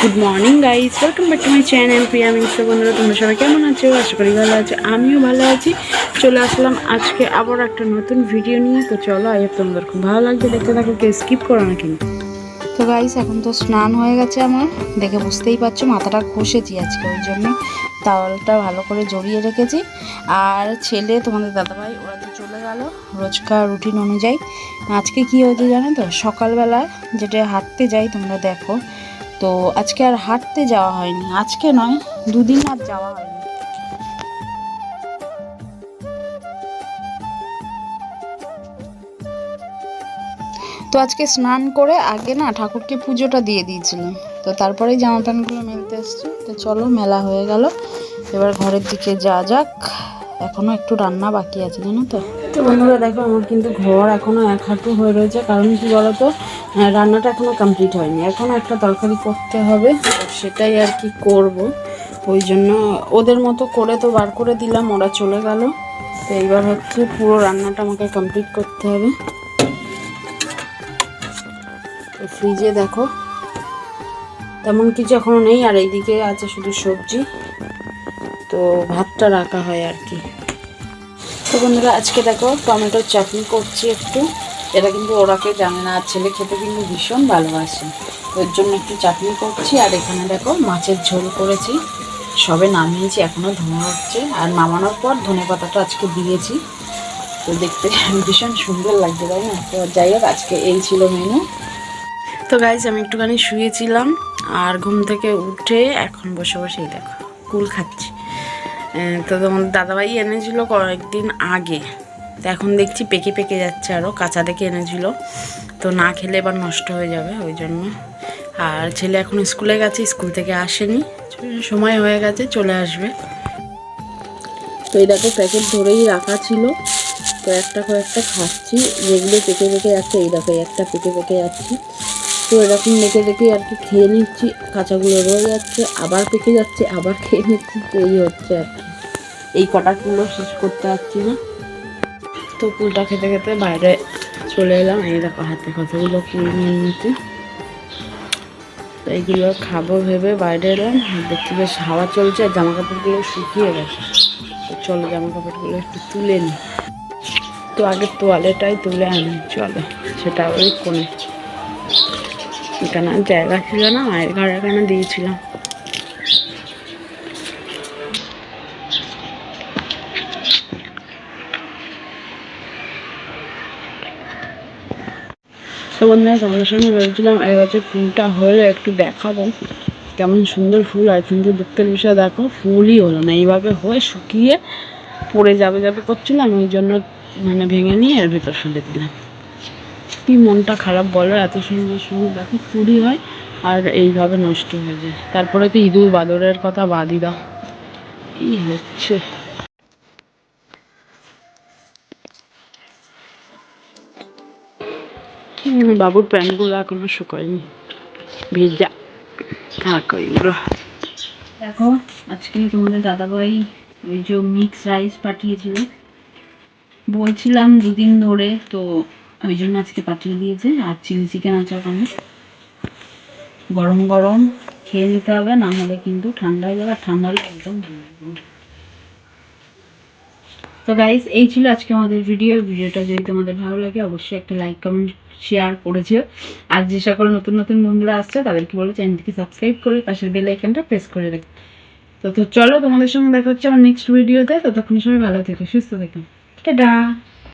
Good morning guys welcome back to my channel Priya Mishra বন্ধুরা। তোমরা সবাই কেমন আছো? আশা করি ভালো আছো। আমিও ভালো আছি। চলে আসলাম আজকে আবার একটা নতুন ভিডিও নিয়ে। তো চলো, আই তোমাদের খুব ভালো লাগছে। দেখতে থাকো, কেউ স্কিপ করো না কিন্তু। তো গাইস এখন তো স্নান হয়ে গেছে আমার। দেখে বুঝতেই পারছ, মাথাটা ঘষেছি আজকে ওই জন্য। টাওয়ালটা ভালো করে জড়িয়ে রেখেছি। আর ছেলে, তোমাদের দাদাভাই, ওরা তো চলে গেল রোজকার রুটিন অনুযায়ী। আজকে কি হয়েছে জানো তো? সকালবেলা যেটা হাঁটতে যাই, তোমরা দেখো। তো আজকে আর হাঁটতে যাওয়া হয়নি। আজকে নয়, দুদিন আর যাওয়া হয়নি। তো আজকে স্নান করে আগে না ঠাকুরকে পুজোটা দিয়ে দিয়েছিলাম। তো তারপরেই জামা প্যান্টগুলো মেলতে এসছি। তো চলো, মেলা হয়ে গেল। এবার ঘরের দিকে যা যাক। এখনও একটু রান্না বাকি আছে, জানো তো? তো বন্ধুরা দেখো, আমার কিন্তু ঘর এখনও এক হাঁটু হয়ে রয়েছে। কারণ কি বলতো রান্নাটা এখনও কমপ্লিট হয়নি। এখনও একটা তরকারি করতে হবে, সেটাই আর কি করব। ওই জন্য ওদের মতো করে তো বার করে দিলাম, ওরা চলে গেল। তো এইবার হচ্ছে পুরো রান্নাটা আমাকে কমপ্লিট করতে হবে। ফ্রিজে দেখো, তেমন কিছু এখনও নেই, আর এইদিকে আছে শুধু সবজি। তো ভাতটা রাখা হয় আর কি। তো বন্ধুরা, আজকে দেখো টমেটোর চাটনি করছি একটু। এটা কিন্তু ওরাকে জানে না ছেলে খেতে কিন্তু ভীষণ ভালোবাসে। ওর জন্য একটু চাটনি করছি, আর এখানে দেখো মাছের ঝোল করেছি। সবে নামিয়েছি এখনও ধোয়া হচ্ছে। আর নামানোর পর ধনে পাতাটা আজকে দিয়েছি। তো দেখতে ভীষণ সুন্দর লাগছে, তাই না? তো যাই হোক, আজকে এই ছিল মেনু তো গাইজ আমি একটুখানি শুয়েছিলাম, আর ঘুম থেকে উঠে এখন বসে বসেই দেখো, কুল খাচ্ছি। তো তোমার দাদাভাই এনেছিল কয়েকদিন আগে। তো এখন দেখছি পেকে পেকে যাচ্ছে আরও কাঁচা দেখে এনেছিল। তো না খেলে এবার নষ্ট হয়ে যাবে ওই জন্য। আর ছেলে এখন স্কুলে গেছে, স্কুল থেকে আসেনি। সময় হয়ে গেছে, চলে আসবে। তো এই দেখো, প্যাকেট ধরেই রাখা ছিল। তো একটা করে একটা খাচ্ছি, যেগুলো পেকে পেকে যাচ্ছে, এই দেখো একটা পেকে পেকে যাচ্ছে। তো এরকম দেখে দেখে আর কি খেয়ে নিচ্ছি, কাঁচাগুলো রয়ে যাচ্ছে, আবার পেকে যাচ্ছে, আবার খেয়ে নিচ্ছি এই হচ্ছে আর কি। এই কটা কুলো শেষ করতে পারছি না। তো কুলটা খেতে খেতে বাইরে চলে এলাম। এই দেখো হাতে কতগুলো কুল নিয়ে নিতে তো এইগুলো খাব ভেবে বাইরে এলাম। দেখছি বেশ হাওয়া চলছে, আর জামা কাপড়গুলো শুকিয়ে গেছে। তো চলো জামা কাপড়গুলো একটু তুলে নিই। তো আগে তোয়ালেটাই তুলে আনি, চলো। সেটা ওই কোণে। এখানে জায়গা ছিল না, মায়ের ঘর এখানে দিয়েছিলাম। তো বন্ধুরা, তোমাদের সঙ্গে বলছিলাম এই বছর ফুলটা হলে একটু দেখাবো। কেমন সুন্দর ফুল হয় কিন্তু দেখতে বিষয় দেখো, ফুলই হলো না। এইভাবে হয়ে শুকিয়ে পড়ে যাবে যাবে করছিলাম ওই জন্য মানে ভেঙে নিয়ে এর ভেতর ফেলে দিলাম। কি মনটা খারাপ বলো, এত সুন্দর সুন্দর দেখো, ফুলই হয় আর এইভাবে নষ্ট হয়ে যায়। তারপরে তো ইঁদুর বাদরের কথা বাদই দাও। এই হচ্ছে। বাবুর প্যান্টগুলো এখনও শুকায়নি। ভেজা। আর কইগুলো দেখো, আজকে তোমাদের দাদাভাই ওই যে মিক্স রাইস পাঠিয়েছিল। বলছিলাম দুদিন ধরে, তো ওই জন্য আজকে পাঠিয়ে দিয়েছে। আর চিলি চিকেন আছে ওখানে। গরম গরম খেয়ে নিতে হবে, না হলে কিন্তু ঠান্ডা হয়ে যাবে। ঠান্ডা হলে একদম। তো গাইজ এই ছিল আজকে আমাদের ভিডিও ভিডিওটা যদি তোমাদের ভালো লাগে, অবশ্যই একটা লাইক কমেন্ট শেয়ার করেছে আর যে সকল নতুন নতুন বন্ধুরা আসছে, তাদেরকে বলে চ্যানেলটিকে সাবস্ক্রাইব করে পাশের বেল আইকনটা প্রেস করে রাখ। তো তো চলো তোমাদের সঙ্গে দেখা হচ্ছে আমার নেক্সট ভিডিওতে ততক্ষণ সময় ভালো থেকো, সুস্থ থেকো। টাটা!